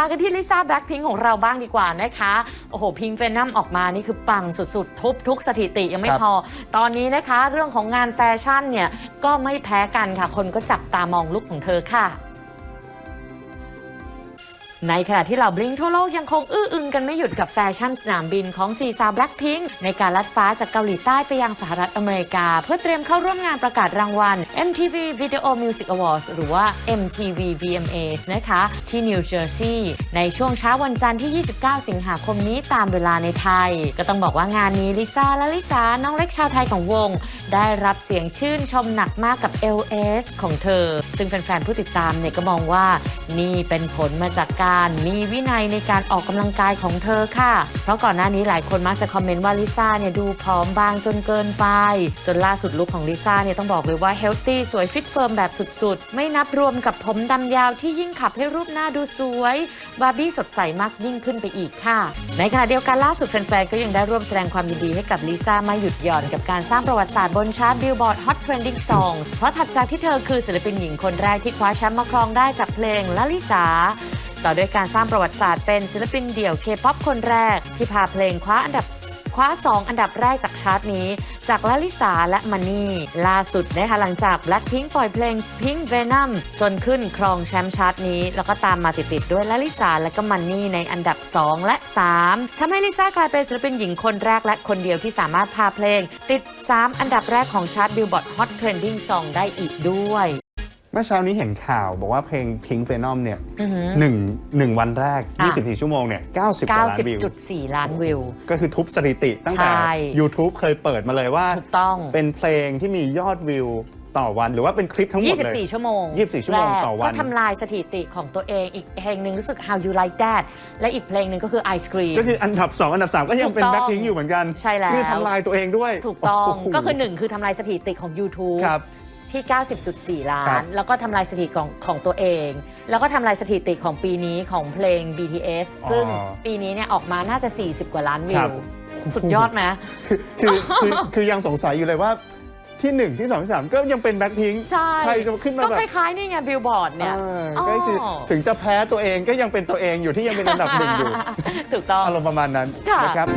มากันที่ลิซ่าแบล็ k พิงของเราบ้างดีกว่านะคะ โอ้โหพิงเฟนัมออกมานี่คือปังสุดๆ ทุบทุกสถิติยังไม่ครับพอ ตอนนี้นะคะ เรื่องของงานแฟชั่นเนี่ย ก็ไม่แพ้กันค่ะ คนก็จับตามองลุคของเธอค่ะ ในขณะที่เหล่าบลิงทั่วโลกยังคงอื้ออึงกันไม่หยุดกับแฟชั่นสนามบินของซีซาแบล็ k พิงในการลัดฟ้าจากเกาหลีใต้ไปยังสหรัฐอเมริกา เพื่อเตรียมเข้าร่วมงานประกาศรางวัล MTV Video Music Awards หรือว่า MTV VMAs นะคะ ที่นิวเจอร์ซีย์ในช่วงเช้าวันจันทร์ที่ 29 สิงหาคมนี้ตามเวลาในไทย ก็ต้องบอกว่างานนี้ลิซ่าและลิสาน้องเล็กชาวไทยของวง ได้รับเสียงชื่นชมหนักมากกับ LS ของเธอ ซึ่งแฟนๆผู้ติดตามเนี่ยก็มองว่านี่เป็นผลมาจากการมีวินัยในการออกกำลังกายของเธอค่ะ เพราะก่อนหน้านี้หลายคนมักจะคอมเมนต์ว่าลิซ่าเนี่ยดูผอมบางจนเกินไป จนล่าสุดลุคของลิซ่าเนี่ยต้องบอกเลยว่าเฮลตี้สวยฟิตเฟิร์มแบบสุดๆ ไม่นับรวมกับผมดำยาวที่ยิ่งขับให้รูปหน้าดูสวย บาร์บี้สดใสมากยิ่งขึ้นไปอีกค่ะ ในขณะเดียวกันล่าสุดแฟนๆก็ยังได้ร่วมแสดงความยินดีให้กับลิซ่าไม่หยุดหย่อนกับการสร้างประวัติศาสตร์บนชาร์ตบิลบอร์ด Hot Trending Song เพราะถัดจากที่เธอคือศิลปินหญิงคนแรกที่คว้าแชมป์มาครองได้จากเพลงลลิสา ต่อด้วยการสร้างประวัติศาสตร์เป็นศิลปินเดี่ยวเคป๊อปคนแรก ที่พาเพลงคว้าอันดับคว้า 2 อันดับแรกจากชาร์ตนี้ จากลาลิสาและมันนี่ล่าสุดนะคะหลังจาก Blackpink ปล่อยเพลง Pink Venom จนขึ้นครองแชมป์ชาร์ตนี้ แล้วก็ตามมาติดๆด้วยลาลิสาและก็มันนี่ในอันดับ 2 และ 3ทำให้ลิซ่ากลายเป็นศิลปินหญิงคนแรกและคนเดียวที่สามารถพาเพลง ติด 3 อันดับแรกของชาร์ต Billboard Hot Trending Song ได้อีกด้วย เมื่อเช้านี้เห็นข่าวบอกว่าเพลง Pink Phenom เนี่ยอือหือ หนึ่งหนึ่งวันแรก ค่ะ 24 ชั่วโมงเนี่ย90กว่าล้านวิว 90.4 ล้านวิว ก็คือทุบสถิติตั้งแต่ ใช่ YouTube เคยเปิดมาเลยว่า ถูกต้อง เป็นเพลงที่มียอดวิวต่อวันหรือว่าเป็นคลิปทั้งหมดเลย 24 ชั่วโมง24ชั่วโมงแรกต่อวัน ก็ทำลายสถิติของตัวเองอีกเพลงหนึ่งรู้สึก How You Like That และอีกเพลงหนึ่งก็คือ Ice Cream ก็คืออันดับ 2 อันดับ 3 ก็ยังเป็นถูกต้องแบ็คพิงอยู่เหมือนกันใช่แล้ว คือทำลายตัวเองด้วยถูกต้องโโห ก็คือ1คือทำลายสถิติของ YouTube ครับ ที่ 90.4 ล้าครัน บ แล้วก็ทำลายสถิติของของตัวเอง แล้วก็ทำลายสถิติของปีนี้ของเพลง BTS ซึ่งปีนี้เนี่ยออกมาน่าจะ 40 กว่าล้านวิครัว บ สุดยอดไหม คือคือคือคือยังสงสัยอยู่เลยว่าที่1ที่2ที่3ก็ยังเป็นแบ็คพิงใช่ใครจะขึ้นมาก็แบบคล้ายๆนี่ไงบิลบอร์ดเนี่ยเออก็คือถึงจะแพ้ตัวเองก็ยังเป็นตัวเองอยู่ที่ยังเป็นอันดับหนึ่งอยู่ ถูกต้อง อารมณ์ประมาณนั้นค่ะ นะครับ